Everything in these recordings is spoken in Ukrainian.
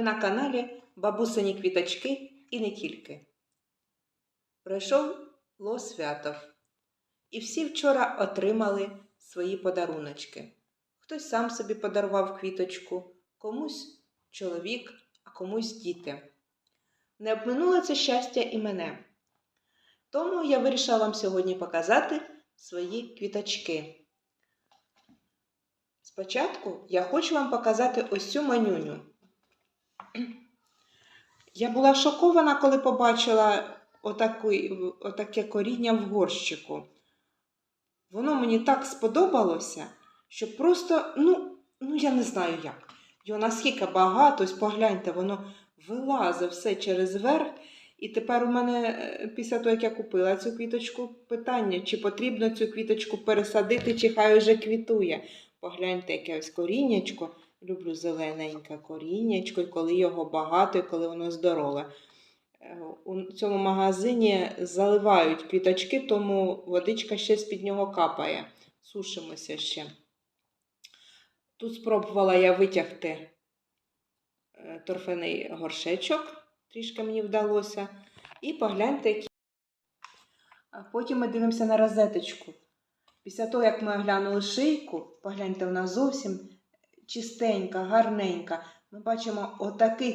Ви на каналі Бабусині Квіточки і не тільки. Пройшов ло свято. І всі вчора отримали свої подаруночки. Хтось сам собі подарував квіточку, комусь чоловік, а комусь діти. Не обминуло це щастя і мене. Тому я вирішила вам сьогодні показати свої квіточки. Спочатку я хочу вам показати ось цю манюню. Я була шокована, коли побачила отакий, отаке коріння в горщику. Воно мені так сподобалося, що просто, ну, ну я не знаю як. Його наскільки багато, ось погляньте, воно вилазить все через верх. І тепер у мене, е, після того, як я купила цю квіточку, питання, чи потрібно цю квіточку пересадити, чи хай уже квітує. Погляньте, яке ось коріннячко. Люблю зелененьке коріннячко, і коли його багато, і коли воно здорове. Е, У цьому магазині заливають квіточки, тому водичка ще з-під нього капає. Сушимося ще. Тут спробувала я витягти е, торфяний горшечок, трішки мені вдалося. І погляньте, які. Потім ми дивимося на розеточку. Після того, як ми оглянули шийку, погляньте, вона зовсім чистенька, гарненька. Ми бачимо отаке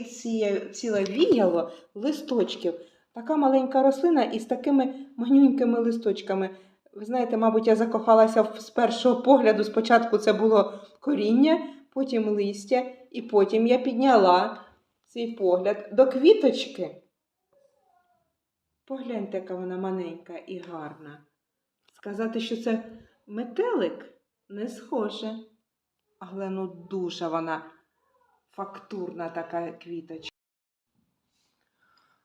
ціле віяло листочків. Така маленька рослина із такими манюнькими листочками. Ви знаєте, мабуть, я закохалася з першого погляду. Спочатку це було коріння, потім листя, і потім я підняла свій погляд до квіточки. Погляньте, яка вона маленька і гарна. Сказати, що це метелик не схоже. Але ну дуже вона фактурна така квіточка.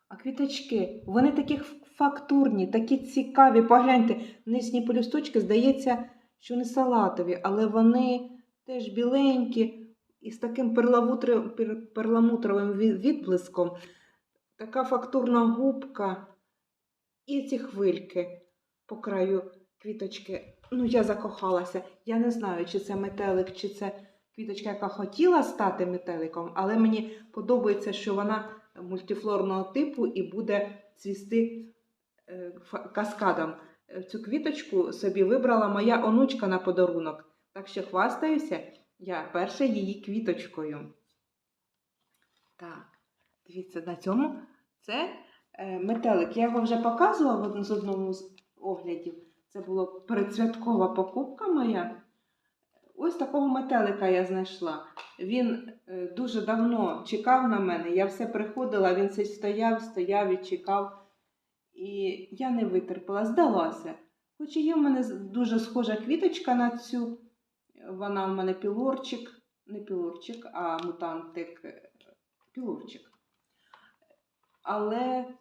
А квіточки, вони такі фактурні, такі цікаві. Погляньте, нижні полюсточки, здається, що не салатові, але вони теж біленькі і з таким перламутровим ві- відблиском. Така фактурна губка і ці хвильки по краю квіточки. Ну, я закохалася. Я не знаю, чи це метелик, чи це квіточка, яка хотіла стати метеликом, але мені подобається, що вона мультифлорного типу і буде цвісти е, каскадом. Е, Цю квіточку собі вибрала моя онучка на подарунок. Так що хвастаюся, я перша її квіточкою. Так, дивіться, на цьому це е, метелик. Я його вже показувала в одному з оглядів. Це була передсвяткова покупка моя. Ось такого метелика я знайшла. Він е, дуже давно чекав на мене. Я все приходила, він все стояв, стояв і чекав. І я не витерпіла, здалася. Хоч і є в мене дуже схожа квіточка на цю. Вона в мене пілорчик, не пілорчик, а мутантик е, пілорчик. Але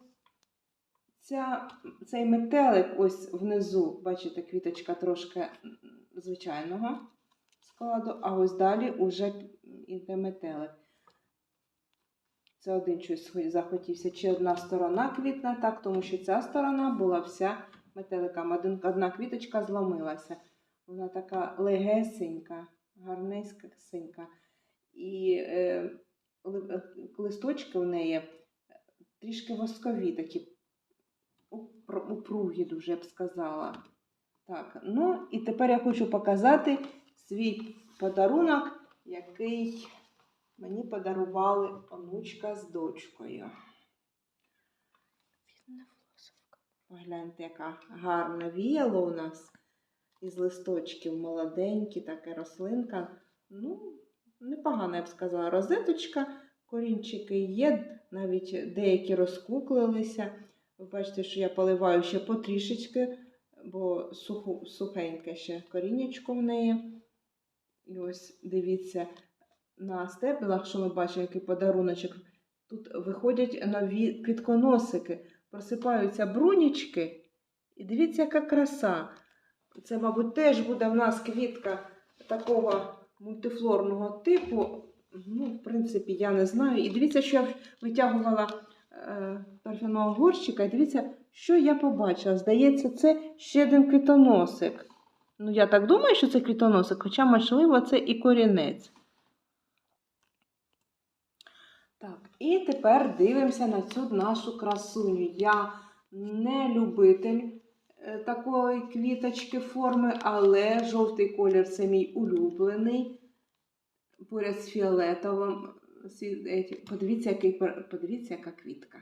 ця, цей метелик ось внизу, бачите, квіточка трошки звичайного складу, а ось далі уже іде метелик. Це один щось захотівся. Чи одна сторона квітна, так, тому що ця сторона була вся метеликом. Один, одна квіточка зломилася. Вона така легесенька, гарнесенька. І е, листочки в неї трішки воскові, такі упругі, дуже я б сказала. Так, ну і тепер я хочу показати свій подарунок, який мені подарували онучка з дочкою. Погляньте, яка гарна віяло у нас із листочків молоденькі, така рослинка. Ну, непогана, я б сказала, розеточка. Корінчики є, навіть деякі розкуклилися. Ви бачите, що я поливаю ще потрішечки, бо суху, сухеньке ще коріннячко в неї. І ось дивіться на стебелах, що ми бачимо, який подаруночок. Тут виходять нові квітконосики, просипаються брунічки. І дивіться, яка краса. Це, мабуть, теж буде в нас квітка такого мультифлорного типу. Ну, в принципі, я не знаю. І дивіться, що я витягувала торфяного горщика, і дивіться, що я побачила. Здається, це ще один квітоносик. Ну, я так думаю, що це квітоносик, хоча, можливо, це і корінець. Так, і тепер дивимося на цю нашу красуню. Я не любитель е, такої квіточки форми, але жовтий колір це мій улюблений. Поряд з фіолетовим. Подивіться, який, подивіться, яка квітка.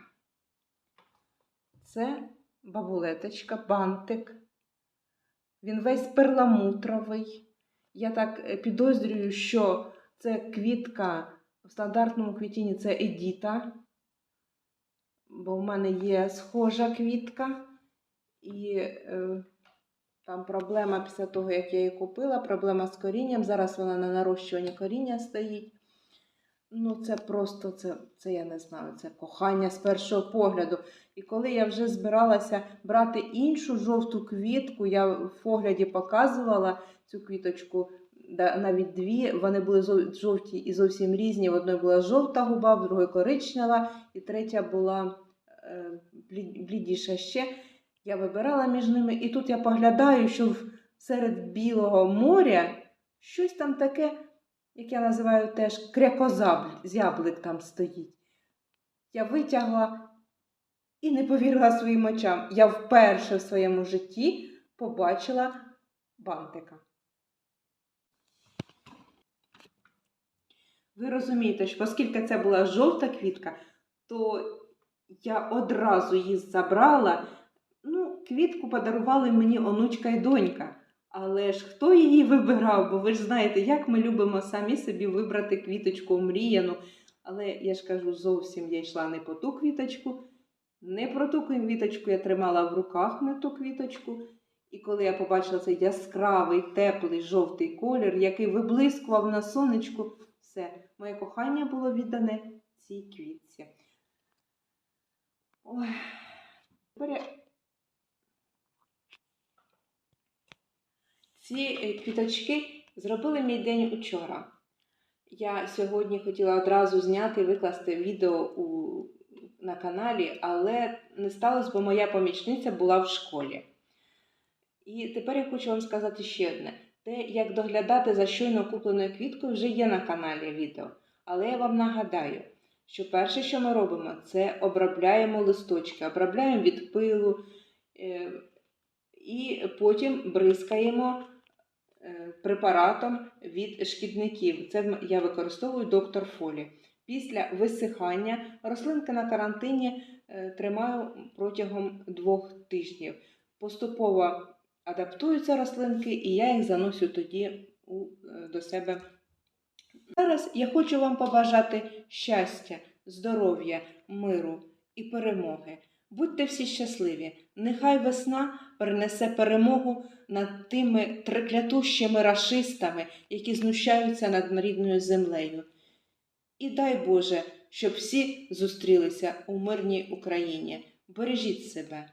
Це бабулеточка, бантик. Він весь перламутровий. Я так е, підозрюю, що це квітка в стандартному квітінні це Едіта. Бо в мене є схожа квітка. І е, там проблема після того, як я її купила, проблема з корінням. Зараз вона на нарощуванні коріння стоїть. Ну, це просто, це, це я не знаю, це кохання з першого погляду. І коли я вже збиралася брати іншу жовту квітку, я в погляді показувала цю квіточку, навіть дві, вони були жовті і зовсім різні. В одної була жовта губа, в другої коричнева, і третя була е, блідіша ще. Я вибирала між ними, і тут я поглядаю, що серед білого моря щось там таке, як я називаю теж крякозяблик там стоїть. Я витягла і не повірила своїм очам. Я вперше в своєму житті побачила бантика. Ви розумієте, що оскільки це була жовта квітка, то я одразу її забрала. Ну, квітку подарували мені онучка і донька. Але ж хто її вибирав? Бо ви ж знаєте, як ми любимо самі собі вибрати квіточку омріяну. Але я ж кажу, зовсім я йшла не по ту квіточку, не про ту квіточку я тримала в руках не ту квіточку. І коли я побачила цей яскравий, теплий жовтий колір, який виблискував на сонечку, все, моє кохання було віддане цій квітці. Ой, тепер я Ці е, квіточки зробили мій день учора. Я сьогодні хотіла одразу зняти і викласти відео у, на каналі, але не сталося, бо моя помічниця була в школі. І тепер я хочу вам сказати ще одне: те, як доглядати за щойно купленою квіткою, вже є на каналі відео. Але я вам нагадаю, що перше, що ми робимо, це обробляємо листочки, обробляємо від пилу е, і потім бризкаємо препаратом від шкідників. Це я використовую доктор Фолі. Після висихання рослинки на карантині е, тримаю протягом двох тижнів. Поступово адаптуються рослинки, і я їх заносю тоді е, до себе. Зараз я хочу вам побажати щастя, здоров'я, миру і перемоги. Будьте всі щасливі. Нехай весна принесе перемогу над тими триклятущими рашистами, які знущаються над рідною землею. І дай Боже, щоб всі зустрілися у мирній Україні. Бережіть себе.